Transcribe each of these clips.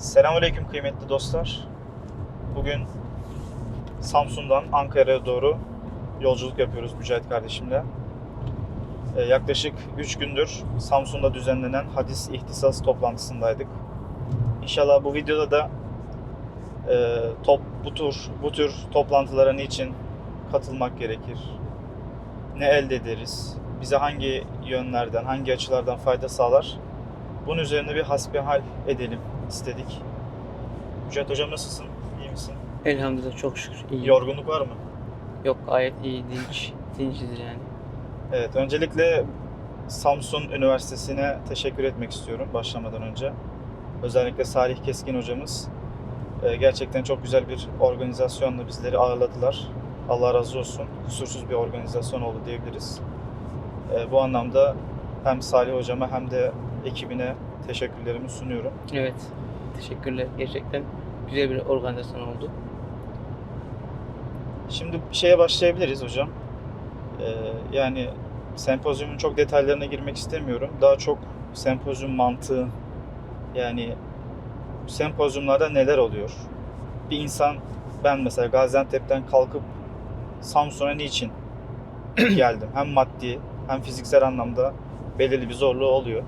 Selamünaleyküm kıymetli dostlar. Bugün Samsun'dan Ankara'ya doğru yolculuk yapıyoruz Mücahit kardeşimle. Ee, yaklaşık 3 gündür Samsun'da düzenlenen hadis ihtisas toplantısındaydık. İnşallah bu videoda da e, top bu tür bu tür toplantılara niçin katılmak gerekir? Ne elde ederiz? Bize hangi yönlerden, hangi açılardan fayda sağlar? Bunun üzerine bir hasbihal edelim istedik. Mücahit Hocam nasılsın? İyi misin? Elhamdülillah çok şükür iyi. Yorgunluk var mı? Yok gayet iyi, dinç, dinciz yani. Evet, öncelikle Samsun Üniversitesi'ne teşekkür etmek istiyorum başlamadan önce. Özellikle Salih Keskin hocamız e, gerçekten çok güzel bir organizasyonla bizleri ağırladılar. Allah razı olsun. Kusursuz bir organizasyon oldu diyebiliriz. E, Bu anlamda hem Salih hocama hem de ekibine teşekkürlerimi sunuyorum. Evet, teşekkürler. Gerçekten güzel bir organizasyon oldu. Şimdi şeye başlayabiliriz hocam. Ee, yani sempozyumun çok detaylarına girmek istemiyorum. Daha çok sempozyum mantığı yani sempozyumlarda neler oluyor? Bir insan ben mesela Gaziantep'ten kalkıp Samsun'a niçin geldim? Hem maddi hem fiziksel anlamda belirli bir zorluğu oluyor.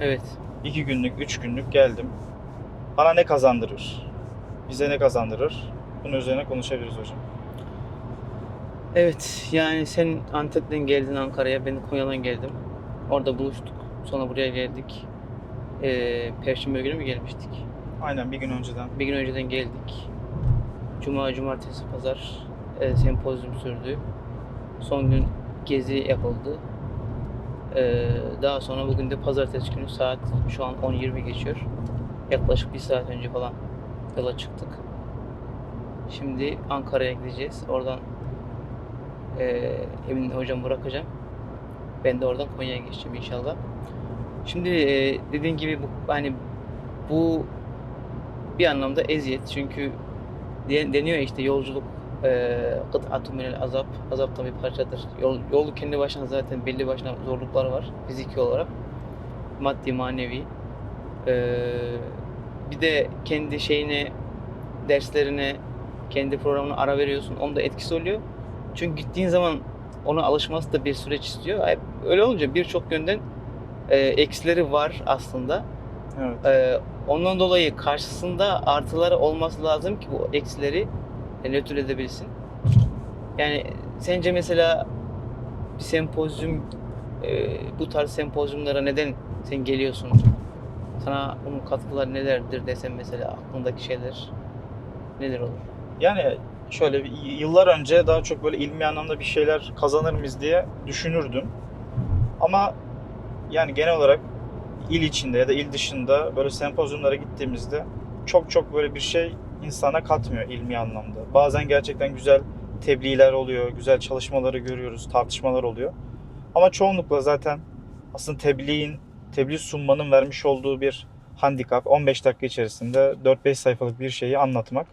Evet, İki günlük, üç günlük geldim. Bana ne kazandırır? Bize ne kazandırır? Bunun üzerine konuşabiliriz hocam. evet yani sen Antep'ten geldin Ankara'ya, ben Konya'dan geldim. Orada buluştuk. Sonra buraya geldik. Ee, Perşembe günü mü gelmiştik? Aynen bir gün önceden. Bir gün önceden geldik. Cuma, cumartesi, pazar e, sempozyum sürdü. Son gün gezi yapıldı. Ee, daha sonra bugün de pazartesi günü saat şu an 10.20 geçiyor. Yaklaşık bir saat önce falan yola çıktık. Şimdi Ankara'ya gideceğiz. Oradan e, Emin hocam bırakacağım. Ben de oradan Konya'ya geçeceğim inşallah. Şimdi e, dediğin gibi bu hani bu bir anlamda eziyet çünkü de- deniyor işte yolculuk kıt'atun minel azap azaptan bir parçadır. Yol, yol kendi başına zaten belli başına zorlukları var fiziki olarak maddi manevi Eee, bir de kendi şeyine derslerine kendi programına ara veriyorsun onun da etkisi oluyor. Çünkü gittiğin zaman ona alışması da bir süreç istiyor. Öyle olunca birçok yönden eee, eksileri var aslında. Evet. Ee, ondan dolayı karşısında artıları olması lazım ki bu eksileri e, nötr edebilsin. Yani sence mesela bir sempozyum e, bu tarz sempozyumlara neden sen geliyorsun? Sana bunun katkıları nelerdir desem mesela aklındaki şeyler neler olur? Yani şöyle yıllar önce daha çok böyle ilmi anlamda bir şeyler kazanır mıyız diye düşünürdüm. Ama yani genel olarak il içinde ya da il dışında böyle sempozyumlara gittiğimizde çok çok böyle bir şey insana katmıyor ilmi anlamda. Bazen gerçekten güzel tebliğler oluyor, güzel çalışmaları görüyoruz, tartışmalar oluyor. Ama çoğunlukla zaten aslında tebliğin, tebliğ sunmanın vermiş olduğu bir handikap 15 dakika içerisinde 4-5 sayfalık bir şeyi anlatmak.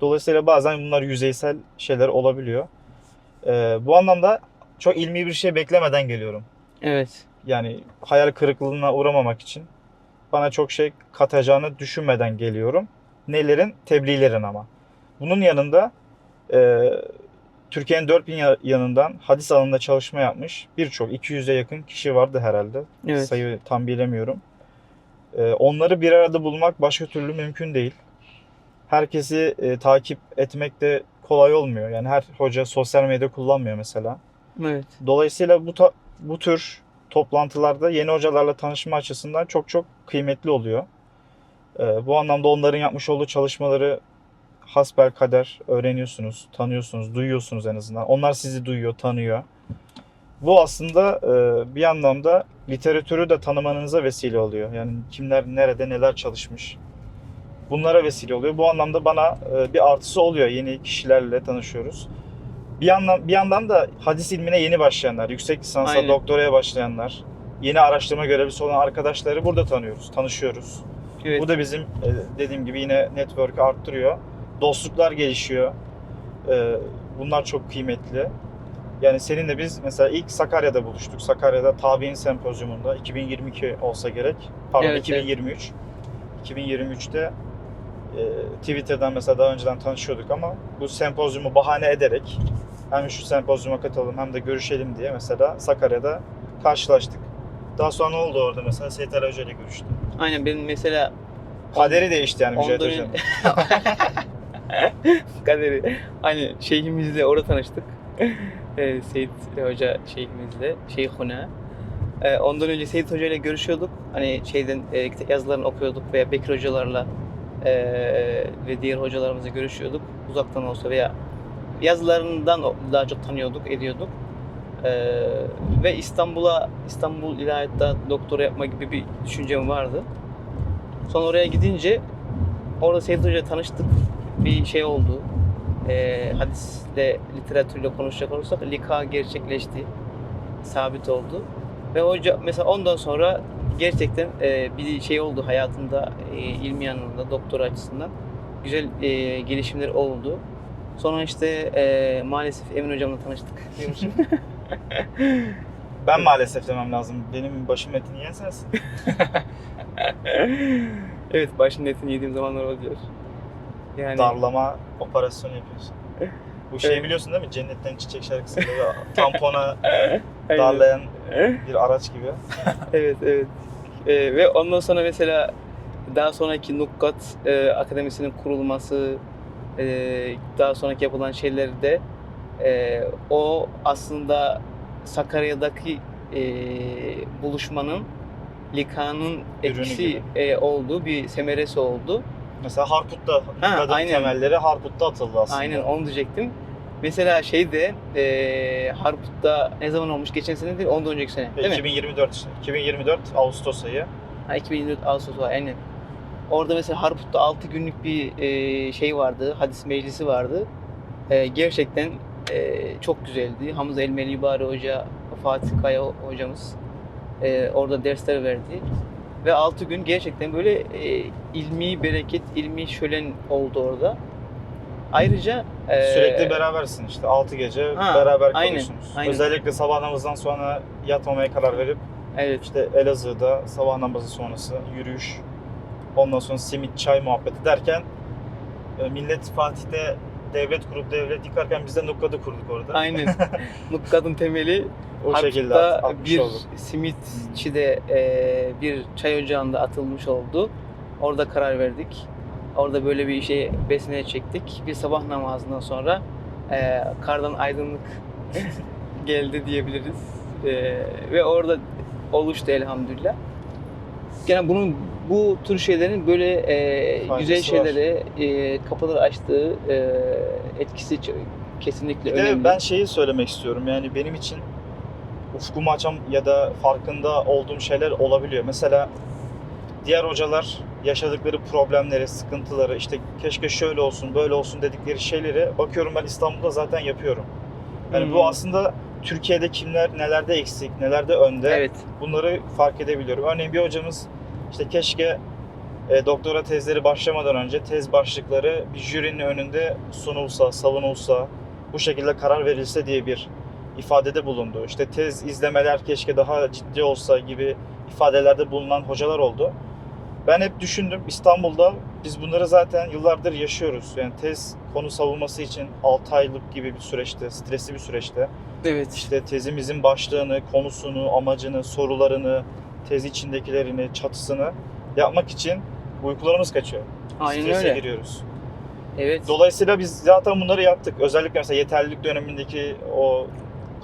Dolayısıyla bazen bunlar yüzeysel şeyler olabiliyor. Ee, bu anlamda çok ilmi bir şey beklemeden geliyorum. Evet. Yani hayal kırıklığına uğramamak için bana çok şey katacağını düşünmeden geliyorum. Nelerin? Tebliğlerin ama. Bunun yanında e, Türkiye'nin dört bin ya- yanından hadis alanında çalışma yapmış birçok 200'e yakın kişi vardı herhalde. Evet. Sayı tam bilemiyorum. E, onları bir arada bulmak başka türlü mümkün değil. Herkesi e, takip etmek de kolay olmuyor. Yani her hoca sosyal medya kullanmıyor mesela. Evet. Dolayısıyla bu ta- bu tür toplantılarda yeni hocalarla tanışma açısından çok çok kıymetli oluyor. Ee, bu anlamda onların yapmış olduğu çalışmaları hasbel kader öğreniyorsunuz, tanıyorsunuz, duyuyorsunuz en azından. Onlar sizi duyuyor, tanıyor. Bu aslında e, bir anlamda literatürü de tanımanıza vesile oluyor. Yani kimler nerede neler çalışmış. Bunlara vesile oluyor. Bu anlamda bana e, bir artısı oluyor. Yeni kişilerle tanışıyoruz. Bir yandan bir yandan da hadis ilmine yeni başlayanlar, yüksek lisansa, Aynen. doktoraya başlayanlar, yeni araştırma görevlisi olan arkadaşları burada tanıyoruz, tanışıyoruz. Evet. Bu da bizim e, dediğim gibi yine network'ü arttırıyor. Dostluklar gelişiyor. E, Bunlar çok kıymetli. Yani seninle biz mesela ilk Sakarya'da buluştuk. Sakarya'da Tabi'in sempozyumunda 2022 olsa gerek. Pardon Evet, 2023. 2023'te e, Twitter'dan mesela daha önceden tanışıyorduk ama bu sempozyumu bahane ederek hem şu sempozyuma katılalım hem de görüşelim diye mesela Sakarya'da karşılaştık. Daha sonra ne oldu orada mesela Seyit Ali Hoca ile görüştüm. Aynen benim mesela Kaderi değişti yani Mücahit ondan Hoca'nın. kaderi. Aynı şeyhimizle orada tanıştık. Ee, Seyit Hoca şeyhimizle, Şeyhuna. Ee, ondan önce Seyit Hoca ile görüşüyorduk. Hani şeyden e, yazılarını okuyorduk veya Bekir hocalarla e, ve diğer hocalarımızla görüşüyorduk. Uzaktan olsa veya yazılarından daha çok tanıyorduk, ediyorduk. Ee, ve İstanbul'a, İstanbul İlahiyat'ta doktora yapma gibi bir düşüncem vardı. Sonra oraya gidince orada Seyit Hoca tanıştık. Bir şey oldu. Ee, hadisle, literatürle konuşacak olursak lika gerçekleşti. Sabit oldu. Ve hoca mesela ondan sonra gerçekten e, bir şey oldu hayatında e, ilmi anlamda doktor açısından güzel e, gelişimler oldu. Sonra işte e, maalesef Emin hocamla tanıştık. Ben maalesef demem lazım. Benim başım etini yiyen sensin. evet başın etini yediğim zamanlar oluyor. Yani Darlama operasyonu yapıyorsun. Bu şeyi Evet. biliyorsun değil mi? Cennetten Çiçek şarkısında tampona darlayan bir araç gibi. Evet evet. Ee, ve ondan sonra mesela daha sonraki Nukkat e, Akademisi'nin kurulması, e, daha sonraki yapılan şeylerde e, o aslında Sakarya'daki e, buluşmanın Lika'nın etkisi e, olduğu bir semeresi oldu. Mesela Harput'ta Ha, kadın aynen. temelleri Harput'ta atıldı aslında. Aynen onu diyecektim. Mesela şeyde e, Harput'ta ne zaman olmuş? Geçen sene değil, ondan önceki sene. Değil mi? 2024 işte. 2024 Ağustos ayı. Ha, 2024 Ağustos var aynen. Orada mesela Harput'ta 6 günlük bir e, şey vardı, hadis meclisi vardı. E, gerçekten e, çok güzeldi. Hamza Elmeli Bari Hoca, Fatih Kaya hocamız e, orada dersler verdi. Ve 6 gün gerçekten böyle e, ilmi bereket, ilmi şölen oldu orada. Ayrıca e, Sürekli berabersin işte 6 gece Ha, beraber aynen. Özellikle sabah namazından sonra yatmamaya karar verip Evet, işte Elazığ'da sabah namazı sonrası yürüyüş, ondan sonra simit çay muhabbeti derken e, Millet Fatih'te devlet kurup devlet yıkarken biz de Nukkad'ı kurduk orada. aynen. Nukkad'ın temeli O şekilde at- bir olduk. simitçide e, bir çay ocağında atılmış oldu. Orada karar verdik. Orada böyle bir işe besmele çektik. Bir sabah namazından sonra e, kardan aydınlık geldi diyebiliriz. E, ve orada oluştu elhamdülillah. Yani bunun bu tür şeylerin böyle e, Faydası güzel şeylere e, kapıları açtığı e, etkisi kesinlikle Bir de önemli. ben şeyi söylemek istiyorum yani benim için ufkumu açan ya da farkında olduğum şeyler olabiliyor. Mesela diğer hocalar yaşadıkları problemleri, sıkıntıları, işte keşke şöyle olsun, böyle olsun dedikleri şeyleri bakıyorum ben İstanbul'da zaten yapıyorum. Yani Hmm. bu aslında Türkiye'de kimler nelerde eksik, nelerde önde Evet. bunları fark edebiliyorum. Örneğin bir hocamız işte keşke e, doktora tezleri başlamadan önce tez başlıkları bir jürinin önünde sunulsa, savunulsa, bu şekilde karar verilse diye bir ifadede bulundu. İşte tez izlemeler keşke daha ciddi olsa gibi ifadelerde bulunan hocalar oldu. Ben hep düşündüm İstanbul'da biz bunları zaten yıllardır yaşıyoruz. Yani tez konu savunması için 6 aylık gibi bir süreçte, stresli bir süreçte Evet. işte tezimizin başlığını, konusunu, amacını, sorularını, tez içindekilerini, çatısını yapmak için uykularımız kaçıyor. Aynen Strese öyle. giriyoruz. Evet. Dolayısıyla biz zaten bunları yaptık. Özellikle mesela yeterlilik dönemindeki o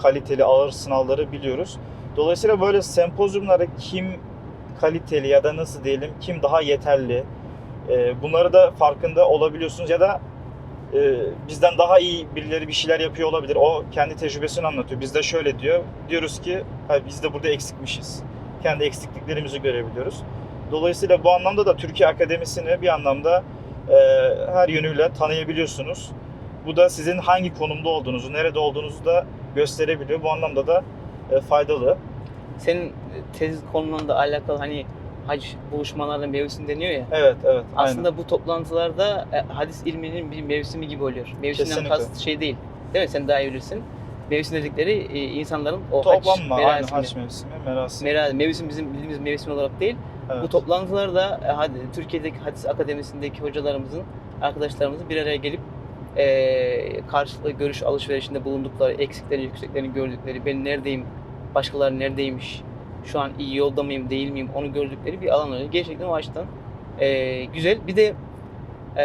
kaliteli ağır sınavları biliyoruz. Dolayısıyla böyle sempozyumlarda kim kaliteli ya da nasıl diyelim kim daha yeterli e, bunları da farkında olabiliyorsunuz ya da e, bizden daha iyi birileri bir şeyler yapıyor olabilir. O kendi tecrübesini anlatıyor. Bizde şöyle diyor. Diyoruz ki biz de burada eksikmişiz. Kendi eksikliklerimizi görebiliyoruz. Dolayısıyla bu anlamda da Türkiye Akademisi'ni bir anlamda e, her yönüyle tanıyabiliyorsunuz. Bu da sizin hangi konumda olduğunuzu, nerede olduğunuzu da gösterebiliyor. Bu anlamda da e, faydalı. Senin tez konunla alakalı hani hac buluşmalarda mevsim deniyor ya. Evet, evet. aynen. Aslında bu toplantılarda e, hadis ilminin bir mevsimi gibi oluyor. Mevsimden Kesinlikle. kast şey değil. Değil mi? Sen daha iyi bilirsin. Mevsim dedikleri e, insanların o toplanma, aynı merasimi. haç mevsimi, merasim. Mera- mevsim bizim bildiğimiz mevsim olarak değil. Evet. Bu toplantılarda e, hadi Türkiye'deki hadis akademisindeki hocalarımızın, arkadaşlarımızın bir araya gelip e, karşılıklı görüş alışverişinde bulundukları, eksiklerini, yükseklerini gördükleri, ben neredeyim, başkaları neredeymiş, şu an iyi yolda mıyım, değil miyim onu gördükleri bir alan oluyor. Gerçekten o açıdan e, güzel. Bir de e,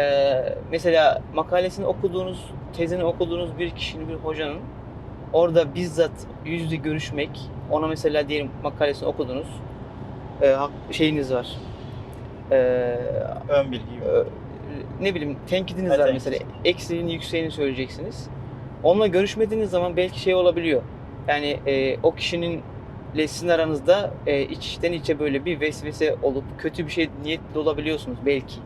mesela makalesini okuduğunuz, tezini okuduğunuz bir kişinin, bir hocanın orada bizzat yüz yüze görüşmek, ona mesela diyelim makalesini okudunuz, e, şeyiniz var. E, Ön bilgi e, ne bileyim tenkidiniz Evet, var mesela. Eksiğini, yükseğini söyleyeceksiniz. Onunla görüşmediğiniz zaman belki şey olabiliyor. Yani e, o kişinin ile sizin aranızda e, içten içe böyle bir vesvese olup kötü bir şey niyetli olabiliyorsunuz belki.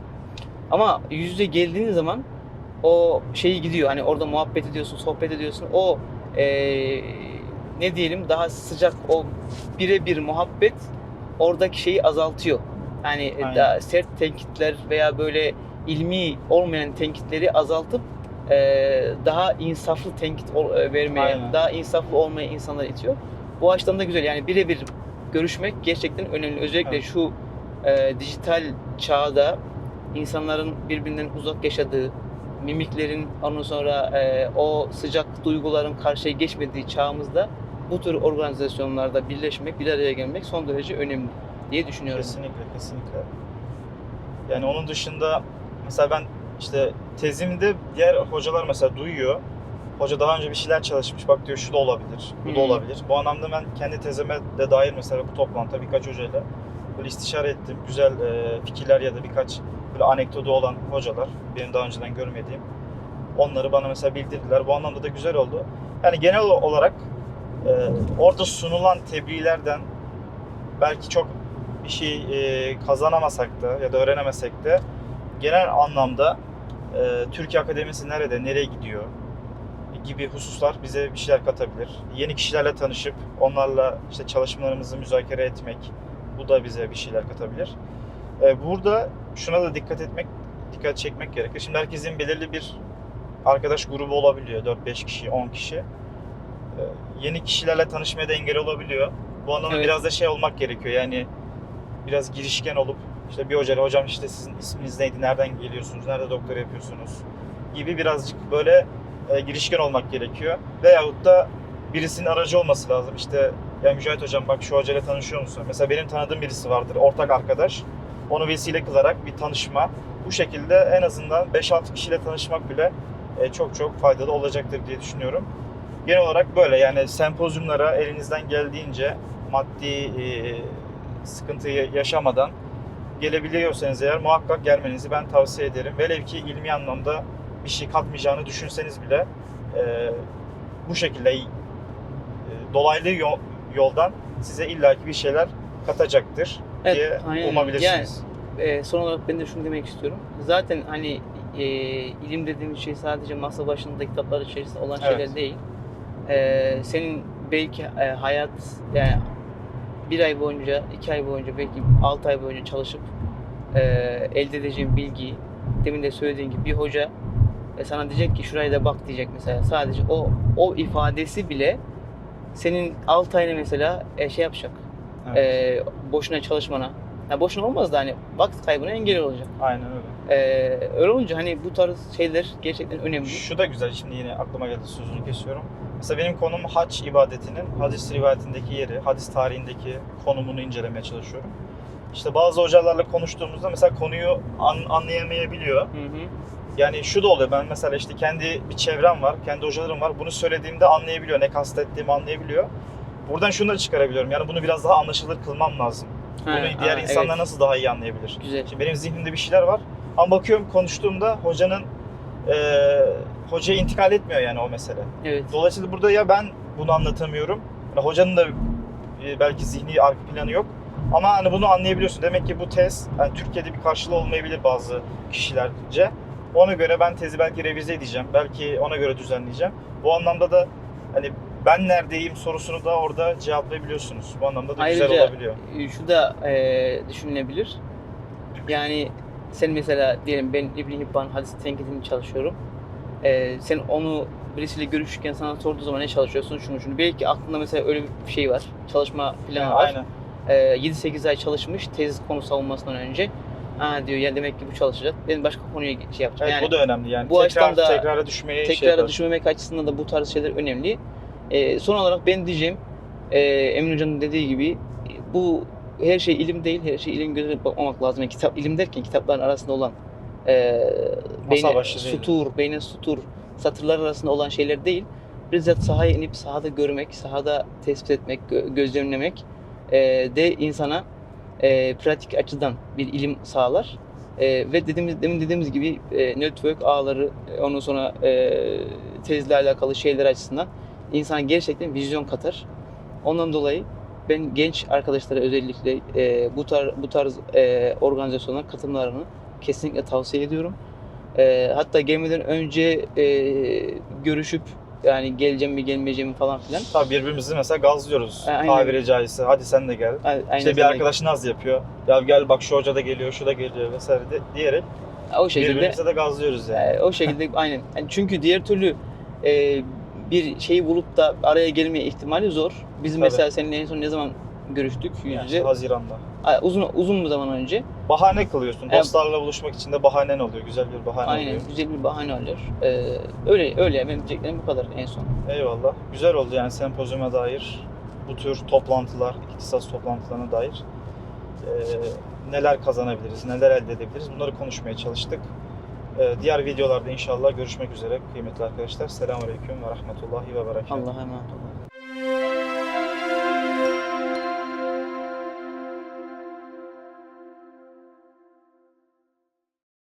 Ama yüz yüze geldiğiniz zaman o şeyi gidiyor. Hani orada muhabbet ediyorsun, sohbet ediyorsun. O e, ne diyelim daha sıcak o birebir muhabbet oradaki şeyi azaltıyor. Yani e, Aynen. daha sert tenkitler veya böyle ilmi olmayan tenkitleri azaltıp e, daha insaflı tenkit ol- e, vermeye, Aynen. daha insaflı olmaya insanlar itiyor. Bu açıdan da güzel. Yani birebir görüşmek gerçekten önemli. Özellikle Evet. şu e, dijital çağda insanların birbirinden uzak yaşadığı, mimiklerin ondan sonra e, o sıcak duyguların karşıya geçmediği çağımızda bu tür organizasyonlarda birleşmek, bir araya gelmek son derece önemli diye düşünüyorum. Kesinlikle, kesinlikle. Yani onun dışında mesela ben işte tezimde diğer hocalar mesela duyuyor. Hoca daha önce bir şeyler çalışmış. Bak diyor şu da olabilir, bu da Hmm. olabilir. Bu anlamda ben kendi tezime de dair mesela bu toplantıda birkaç hocayla böyle istişare ettim. Güzel e, fikirler ya da birkaç böyle anekdotu olan hocalar, benim daha önceden görmediğim. Onları bana mesela bildirdiler. Bu anlamda da güzel oldu. Yani genel olarak e, orada sunulan tebliğlerden belki çok bir şey e, kazanamasak da ya da öğrenemesek de genel anlamda e, Türkiye Akademisi nerede, nereye gidiyor gibi hususlar bize bir şeyler katabilir. Yeni kişilerle tanışıp onlarla işte çalışmalarımızı müzakere etmek bu da bize bir şeyler katabilir. E, burada şuna da dikkat etmek, dikkat çekmek gerekir. Şimdi herkesin belirli bir arkadaş grubu olabiliyor. 4-5 kişi, 10 kişi. E, yeni kişilerle tanışmaya da engel olabiliyor. Bu anlamda Evet. biraz da şey olmak gerekiyor. Yani biraz girişken olup işte bir hocayla hocam işte sizin isminiz neydi, nereden geliyorsunuz, nerede doktora yapıyorsunuz gibi birazcık böyle e, girişken olmak gerekiyor. Veyahut da birisinin aracı olması lazım. İşte ya Mücahit hocam bak şu hocayla tanışıyor musun? Mesela benim tanıdığım birisi vardır, ortak arkadaş. Onu vesile kılarak bir tanışma. Bu şekilde en azından 5-6 kişiyle tanışmak bile e, çok çok faydalı olacaktır diye düşünüyorum. Genel olarak böyle yani sempozyumlara elinizden geldiğince maddi e, sıkıntıyı yaşamadan gelebiliyorsanız eğer muhakkak gelmenizi ben tavsiye ederim. Velev ki ilmi anlamda bir şey katmayacağını düşünseniz bile e, bu şekilde e, dolaylı yol- yoldan size illaki bir şeyler katacaktır Evet, diye aynen. umabilirsiniz. e, son olarak ben de şunu demek istiyorum. Zaten hani e, ilim dediğimiz şey sadece masa başında kitaplar içerisinde olan Evet. şeyler değil. E, senin belki e, hayat yani bir ay boyunca, iki ay boyunca, belki altı ay boyunca çalışıp e, elde edeceğin bilgiyi demin de söylediğin gibi bir hoca e, sana diyecek ki şuraya da bak diyecek mesela. Sadece o o ifadesi bile senin 6 ayını mesela e, şey yapacak. Evet. e, boşuna çalışmana. Ya boşuna olmaz da hani vakit kaybına engel olacak. Aynen öyle. E, öyle olunca hani bu tarz şeyler gerçekten önemli. Şu da güzel şimdi yine aklıma geldi sözünü kesiyorum. Mesela benim konum hac ibadetinin hadis rivayetindeki yeri, hadis tarihindeki konumunu incelemeye çalışıyorum. İşte bazı hocalarla konuştuğumuzda mesela konuyu an- anlayamayabiliyor. Hı hı. Yani şu da oluyor ben mesela işte kendi bir çevrem var, kendi hocalarım var. Bunu söylediğimde anlayabiliyor, ne kastettiğimi anlayabiliyor. Buradan şunu da çıkarabiliyorum. Yani bunu biraz daha anlaşılır kılmam lazım. Ha, Bunu diğer ha, insanlar evet. nasıl daha iyi anlayabilir? Güzel. Şimdi benim zihnimde bir şeyler var. Ama bakıyorum konuştuğumda hocanın eee hocaya intikal etmiyor yani o mesele. Evet. Dolayısıyla burada ya ben bunu anlatamıyorum. Yani hocanın da e, belki zihni arka planı yok. Ama hani bunu anlayabiliyorsun. Demek ki bu tez yani Türkiye'de bir karşılığı olmayabilir bazı kişilerce. Ona göre ben tezi belki revize edeceğim. Belki ona göre düzenleyeceğim. Bu anlamda da hani ben neredeyim sorusunu da orada cevaplayabiliyorsunuz. Bu anlamda da güzel Ayrıca olabiliyor. e, şu da e, düşünülebilir. Yani sen mesela diyelim ben İbn Hibban hadis tenkidini çalışıyorum. E, sen onu birisiyle görüşürken sana sorduğu zaman ne çalışıyorsun şunu şunu. Belki aklında mesela öyle bir şey var. Çalışma planı Yani var. aynen. e, 7-8 ay çalışmış tez konu savunmasından önce. Ha diyor ya demek ki bu çalışacak. Ben başka konuya şey yapacağım. Evet yani bu da önemli yani. bu tekrar, açıdan da tekrara düşmeyi şey tekrara yapar. düşmemek açısından da bu tarz şeyler önemli. E, son olarak ben diyeceğim e, Emin Hoca'nın dediği gibi bu her şey ilim değil, her şey ilim gözüyle bakmamak lazım. Yani kitap ilim derken kitapların arasında olan e, beyne, sutur, beyne sutur, satırlar arasında olan şeyler değil. Bizzat sahaya inip sahada görmek, sahada tespit etmek, gö- gözlemlemek e, de insana e, pratik açıdan bir ilim sağlar. E, ve dediğimiz demin dediğimiz gibi e, network ağları ondan sonra e, tezle alakalı şeyler açısından insana gerçekten vizyon katar. Ondan dolayı ben genç arkadaşlara özellikle e, bu tarz bu tarz e, organizasyonlara katılmalarını kesinlikle tavsiye ediyorum. E, hatta gelmeden önce e, görüşüp yani geleceğim mi gelmeyeceğim mi falan filan. Tabii birbirimizi mesela gazlıyoruz. Aynen. Tabiri caizse. Hadi sen de gel. A- Aynı İşte bir zamanda- arkadaş naz yapıyor. Ya gel bak şu hoca da geliyor, şu da geliyor vesaire de, diyerek o şekilde birbirimize de gazlıyoruz yani. e, o şekilde aynen. Yani çünkü diğer türlü e, bir şeyi bulup da araya gelmeye ihtimali zor. Biz Tabii. mesela seninle en son ne zaman görüştük yüz Yani yüze? işte Haziran'da. Ay, Uzun uzun bir zaman önce. Bahane kılıyorsun. Evet. Dostlarla buluşmak için de bahanen oluyor. Güzel bir bahane Aynen oluyor. güzel bir bahane oluyor. Ee, öyle öyle benim diyeceklerim bu kadar en son. Eyvallah. Güzel oldu yani sempozyuma dair bu tür toplantılar, ihtisas toplantılarına dair ee, neler kazanabiliriz, neler elde edebiliriz bunları konuşmaya çalıştık. Ee, diğer videolarda inşallah görüşmek üzere kıymetli arkadaşlar. Selamünaleyküm ve rahmetullahi ve berekatuhu. Allah'a emanet olun.